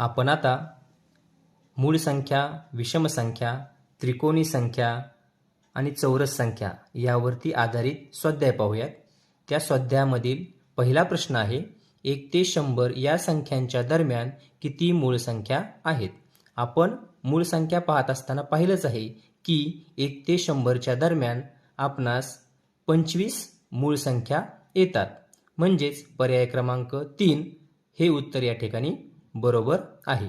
आपण आता मूळ संख्या विषम संख्या त्रिकोणी संख्या आणि चौरस संख्या यावरती आधारित स्वाध्याय पाहूयात. त्या स्वाध्यायामधील पहिला प्रश्न आहे एक ते शंभर या संख्यांच्या दरम्यान किती मूळ संख्या आहेत? आपण मूळ संख्या पाहत असताना पाहिलंच आहे की एक ते शंभरच्या दरम्यान आपणास पंचवीस मूळ संख्या येतात. म्हणजेच पर्याय क्रमांक तीन हे उत्तर या ठिकाणी बरोबर आहे.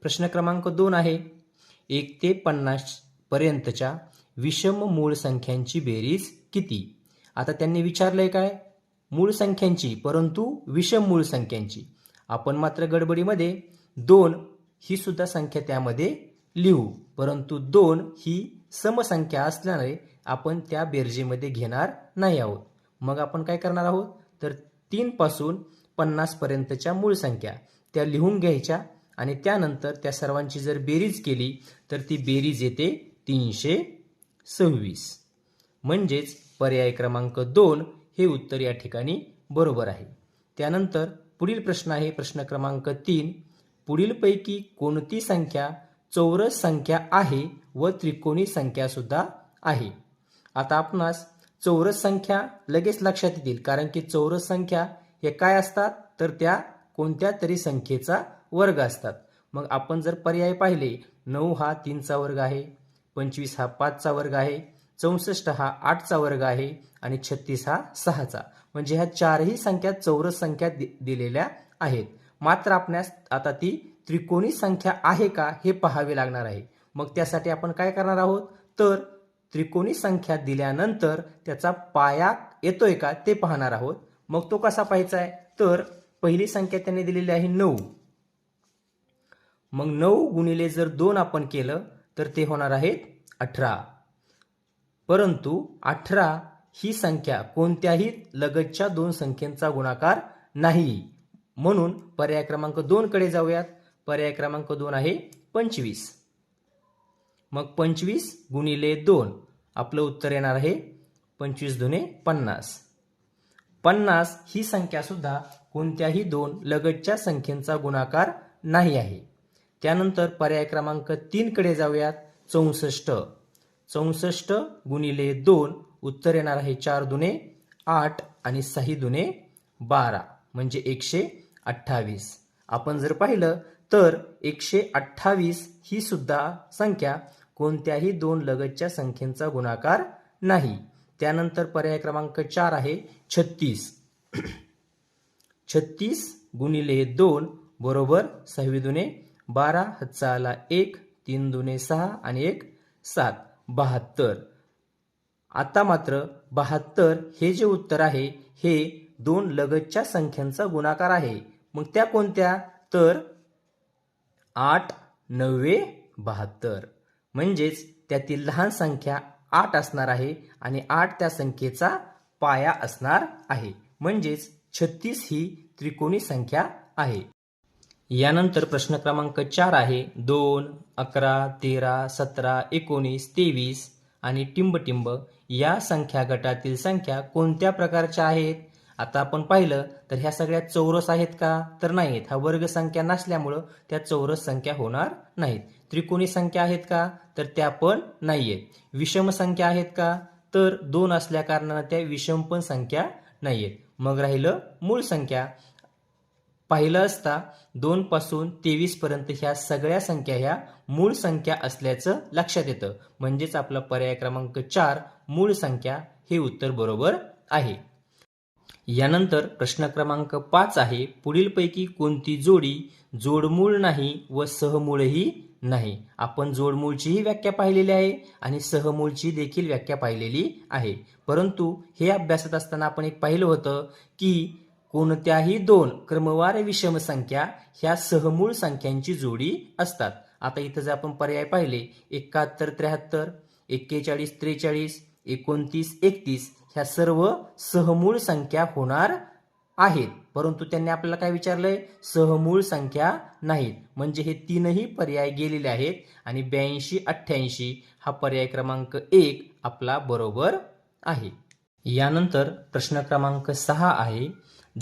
प्रश्न क्रमांक दोन आहे. एक ते पन्नास पर्यंतच्या विषम मूळ संख्यांची बेरीज किती? आता त्यांनी विचारलंय काय? मूळ संख्यांची परंतु विषम मूळ संख्यांची. आपण मात्र गडबडीमध्ये दोन ही सुद्धा संख्या त्यामध्ये लिहू. परंतु दोन ही समसंख्या असल्याने आपण त्या बेरजेमध्ये घेणार नाही आहोत. मग आपण काय करणार आहोत? तर तीनपासून पन्नासपर्यंतच्या मूळ संख्या. त्या लिहून घ्यायच्या आणि त्यानंतर त्या सर्वांची जर बेरीज केली तर ती बेरीज येते तीनशे सव्वीस. म्हणजेच पर्याय क्रमांक दोन हे उत्तर या ठिकाणी बरोबर आहे. त्यानंतर पुढील प्रश्न आहे प्रश्न क्रमांक तीन. पुढीलपैकी कोणती संख्या चौरस संख्या आहे व त्रिकोणी संख्यासुद्धा आहे? आता आपणास चौरस संख्या लगेच लक्षात येतील कारण की चौरस संख्या हे काय असतात? तर त्या कोणत्या तरी संख्येचा वर्ग असतात. मग आपण जर पर्याय पाहिले नऊ हा तीनचा वर्ग आहे पंचवीस हा पाचचा वर्ग आहे चौसष्ट हा आठचा वर्ग आहे आणि छत्तीस हा सहाचा. म्हणजे ह्या चारही संख्या चौरस संख्या दि दिलेल्या आहेत. मात्र आपणास आता ती त्रिकोणी संख्या आहे का हे पाहावे लागणार आहे. मग त्यासाठी आपण काय करणार आहोत? तर त्रिकोणी संख्या दिल्यानंतर त्याचा पाया येतोय का ते पाहणार आहोत. मग तो कसा पाहायचा आहे? तर पहिली संख्या त्यांनी दिलेली आहे नऊ. मग नऊ गुणिले जर दोन आपण केलं तर ते होणार आहेत अठरा. परंतु अठरा ही संख्या कोणत्याही लगतच्या दोन संख्येचा गुणाकार नाही. म्हणून पर्याय क्रमांक दोन कडे जाऊयात. पर्याय क्रमांक दोन आहे पंचवीस. मग पंचवीस गुणिले दोन. आपलं उत्तर येणार आहे पंचवीस दुने पन्नास. पन्नास ही संख्या सुद्धा कोणत्याही दोन लगतच्या संख्येचा गुणाकार नाही आहे. त्यानंतर पर्याय क्रमांक तीनकडे जाऊयात. चौसष्ट. चौसष्ट गुणिले दोन उत्तर येणार आहे चार दुने आठ आणि सही दुने बारा म्हणजे एकशे अठ्ठावीस. आपण जर पाहिलं तर एकशे अठ्ठावीस ही सुद्धा संख्या कोणत्याही दोन लगतच्या संख्येचा गुणाकार नाही. त्यानंतर पर्याय क्रमांक चार आहे छत्तीस. छत्तीस गुणिले दोन बरोबर सहावी दुने बारा हातचा एक तीन दुने सहा आणि एक सात. बहात्तर. आता मात्र बहात्तर हे जे उत्तर आहे हे दोन लगतच्या संख्यांचा गुणाकार आहे. मग त्या कोणत्या? तर आठ नव्वे बहात्तर. म्हणजेच त्यातील लहान संख्या आठ असणार आहे आणि आठ त्या संख्येचा पाया असणार आहे. म्हणजेच छत्तीस ही त्रिकोणी संख्या आहे. यानंतर प्रश्न क्रमांक चार आहे. दोन अकरा तेरा सतरा एकोणीस तेवीस आणि टिंबटिंब या संख्या गटातील संख्या कोणत्या प्रकारच्या आहेत? आता आपण पाहिलं तर ह्या सगळ्या चौरस आहेत का? तर नाहीत. हा वर्ग संख्या नसल्यामुळं त्या चौरस संख्या होणार नाहीत. त्रिकोणी संख्या आहेत का? तर त्या पण नाहीयेत. विषम संख्या आहेत का? तर दोन असल्या कारणानं त्या विषम पण संख्या नाहीयेत. मग राहिलं मूळ संख्या. पाहिलं असता दोन पासून तेवीस पर्यंत ह्या सगळ्या संख्या ह्या मूळ संख्या असल्याचं लक्षात येतं. म्हणजेच आपला पर्याय क्रमांक चार मूळ संख्या हे उत्तर बरोबर आहे. यानंतर प्रश्न क्रमांक पाच आहे. पुढीलपैकी कोणती जोडी जोडमूळ नाही व सहमूळही नाही. आपण जोडमूळचीही व्याख्या पाहिलेली आहे आणि सहमूळची देखील व्याख्या पाहिलेली आहे. परंतु हे अभ्यासात असताना आपण एक पाहिलं होतं की कोणत्याही दोन क्रमवार विषम संख्या ह्या सहमूळ संख्यांची जोडी असतात. आता इथं जर आपण पर्याय पाहिले एकाहत्तर त्र्याहत्तर एक्केचाळीस त्रेचाळीस एकोणतीस एकतीस ह्या सर्व सहमूळ संख्या होणार आहेत. परंतु त्यांनी आपल्याला काय विचारलंय? सहमूळ संख्या नाहीत. म्हणजे हे तीनही पर्याय गेलेले आहेत आणि ब्याऐंशी अठ्ठ्याऐंशी हा पर्याय क्रमांक एक आपला बरोबर आहे. यानंतर प्रश्न क्रमांक सहा आहे.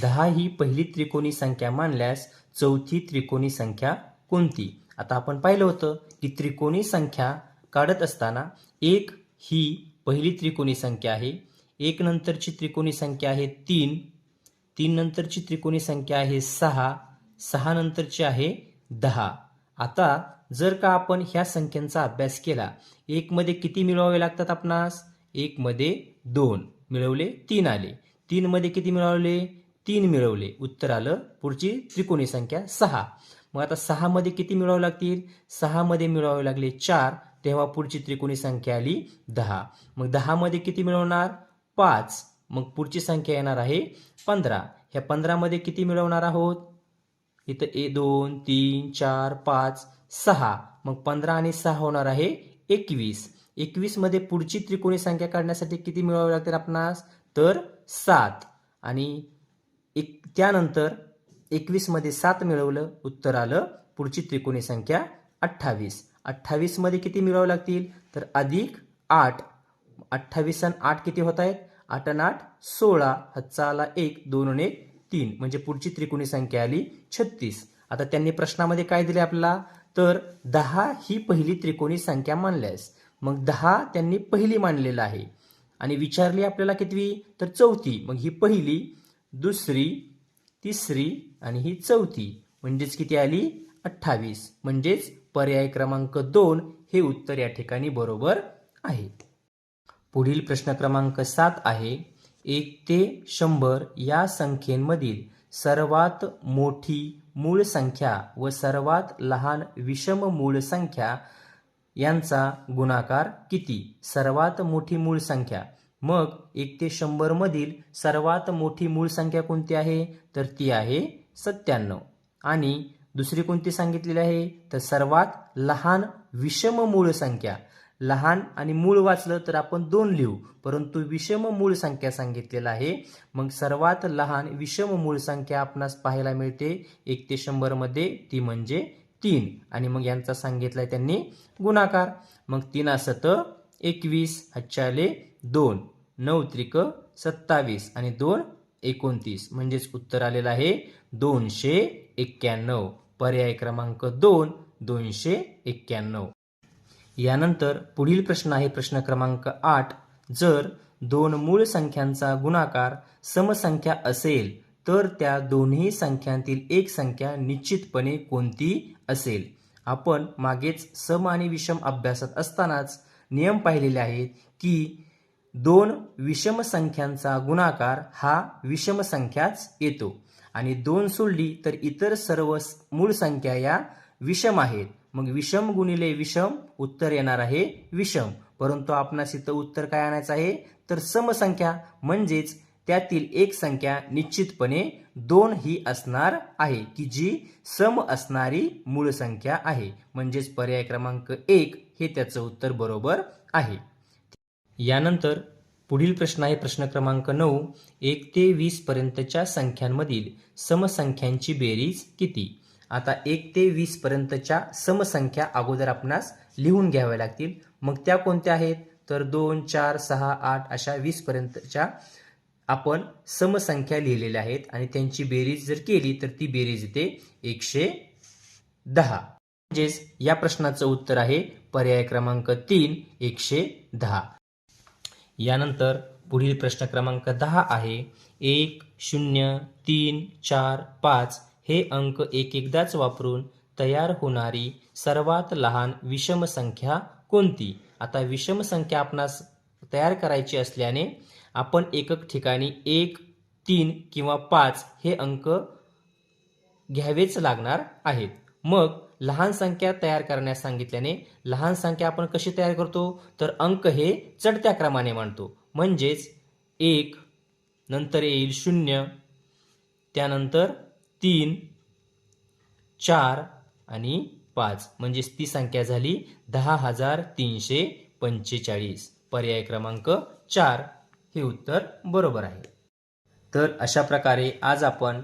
दहा ही पहिली त्रिकोणी संख्या मानल्यास चौथी त्रिकोणी संख्या कोणती? आता आपण पाहिलं होतं की त्रिकोणी संख्या काढत असताना एक ही पहिली त्रिकोणी संख्या आहे. एक नंतरची त्रिकोणी संख्या आहे तीन. तीन नंतरची त्रिकोणी संख्या आहे सहा सहा नंतरची आहे दहा. आता जर का आपण ह्या संख्यांचा अभ्यास केला एकमध्ये किती मिळवावे लागतात आपणास? एकमध्ये दोन. मिळवले तीन आले. तीनमध्ये किती मिळवले? तीन मिळवले. उत्तर आलं पुढची त्रिकोणी संख्या सहा. मग आता सहामध्ये किती मिळवावे लागतील? सहामध्ये मिळवावे लागले चार. तेव्हा पुढची त्रिकोणी संख्या आली दहा. मग दहामध्ये किती मिळवणार? पाच. मग पुढची संख्या येणार आहे पंधरा. ह्या पंधरामध्ये किती मिळवणार आहोत? इथं ए दोन तीन चार पाच सहा. मग पंधरा आणि सहा होणार आहे एकवीस. एकवीसमध्ये पुढची त्रिकोणी संख्या काढण्यासाठी किती मिळवावी लागतील आपणास? तर सात. आणि एक त्यानंतर एकवीसमध्ये सात मिळवलं उत्तर आलं पुढची त्रिकोणी संख्या अठ्ठावीस. अठ्ठावीसमध्ये किती मिळवावे लागतील? तर अधिक आठ. अठ्ठावीस आणि आठ किती होत आहेत? आठ आणि आठ सोळा हातचा आला एक दोन एक तीन. म्हणजे पुढची त्रिकोणी संख्या आली छत्तीस. आता त्यांनी प्रश्नामध्ये काय दिले आपल्याला? तर दहा ही पहिली त्रिकोणी संख्या मानल्यास मग दहा त्यांनी पहिली मानलेलं आहे. आणि विचारली आपल्याला कितवी? तर चौथी. मग ही पहिली दुसरी तिसरी आणि ही चौथी. म्हणजेच किती आली? अठ्ठावीस. म्हणजेच पर्याय क्रमांक दोन हे उत्तर या ठिकाणी बरोबर आहे. पुढील प्रश्न क्रमांक सात आहे. एक ते शंभर या संख्येमधील सर्वात मोठी मूळ संख्या व सर्वात लहान विषम मूळ संख्या यांचा गुणाकार किती? सर्वात मोठी मूळ संख्या. मग एक ते शंभरमधील सर्वात मोठी मूळ संख्या कोणती आहे? तर ती आहे सत्त्याण्णव. आणि दुसरी कोणती सांगितलेली आहे? तर सर्वात लहान विषम मूळ संख्या. लहान आणि मूळ वाचलं तर आपण दोन लिहू. परंतु विषम मूळ संख्या सांगितलेला आहे. मग सर्वात लहान विषम मूळ संख्या आपणास पाहायला मिळते. एक ते शंभरमध्ये ती म्हणजे तीन. आणि मग यांचा सांगितलाय त्यांनी गुणाकार. मग तीन असत एकवीस हच्चाले दोन नऊ त्रिक सत्तावीस आणि दोन एकोणतीस. म्हणजेच उत्तर आलेलं आहे दोनशे एक्क्याण्णव. पर्याय क्रमांक दोन दोनशे एक्क्याण्णव. यानंतर पुढील प्रश्न आहे प्रश्न क्रमांक आठ. जर दोन मूळ संख्यांचा गुणाकार समसंख्या असेल तर त्या दोन्ही संख्यांतील एक संख्या निश्चितपणे कोणती असेल? आपण मागेच सम आणि विषम अभ्यासात असतानाच नियम पाहिलेले आहेत की दोन विषम संख्यांचा गुणाकार हा विषम संख्याच येतो. आणि दोन सोडली तर इतर सर्व मूळ संख्या या विषम आहेत. मग विषम गुणिले विषम उत्तर येणार आहे विषम. परंतु आपणास इथं उत्तर काय आणायचं आहे? तर समसंख्या म्हणजेच त्यातील एक संख्या निश्चितपणे दोन ही असणार आहे की जी सम असणारी मूळ संख्या आहे. म्हणजेच पर्याय क्रमांक एक हे त्याचं उत्तर बरोबर आहे. यानंतर पुढील प्रश्न आहे प्रश्न क्रमांक नऊ. एक ते वीस पर्यंतच्या संख्यांमधील समसंख्यांची बेरीज किती? आता एक ते वीस पर्यंतच्या समसंख्या अगोदर आपणास लिहून घ्याव्या लागतील. मग त्या कोणत्या आहेत? तर दोन चार सहा आठ अशा वीस पर्यंतच्या आपण समसंख्या लिहिलेल्या आहेत आणि त्यांची बेरीज जर केली तर ती बेरीज येते एकशे दहा. म्हणजेच या प्रश्नाचं उत्तर आहे पर्याय क्रमांक तीन एकशे दहा. यानंतर पुढील प्रश्न क्रमांक दहा आहे. एक शून्य तीन चार पाच हे अंक एक एकदाच वापरून तयार होणारी सर्वात लहान विषम संख्या कोणती? आता विषम संख्या आपणास तयार करायची असल्याने आपण एकक ठिकाणी एक तीन किंवा पाच हे अंक घ्यावेच लागणार आहेत. मग लहान संख्या तयार करण्यास सांगितल्याने लहान संख्या आपण कशी तयार करतो? तर अंक हे चढत्या क्रमाने मांडतो. म्हणजेच एक नंतर येईल शून्य त्यानंतर तीन चार आणि पाच. म्हणजेच ती संख्या झाली दहा हजार तीनशे पंचेचाळीस. पर्याय क्रमांक चार. हे उत्तर बरोबर आहे. तर अशा प्रकारे आज आपण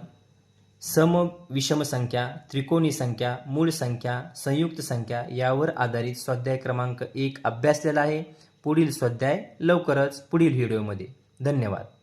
सम विषम संख्या त्रिकोणी संख्या मूळ संख्या संयुक्त संख्या यावर आधारित स्वाध्याय क्रमांक एक अभ्यासलेला आहे. पुढील स्वाध्याय लवकरच पुढील व्हिडिओमध्ये. धन्यवाद.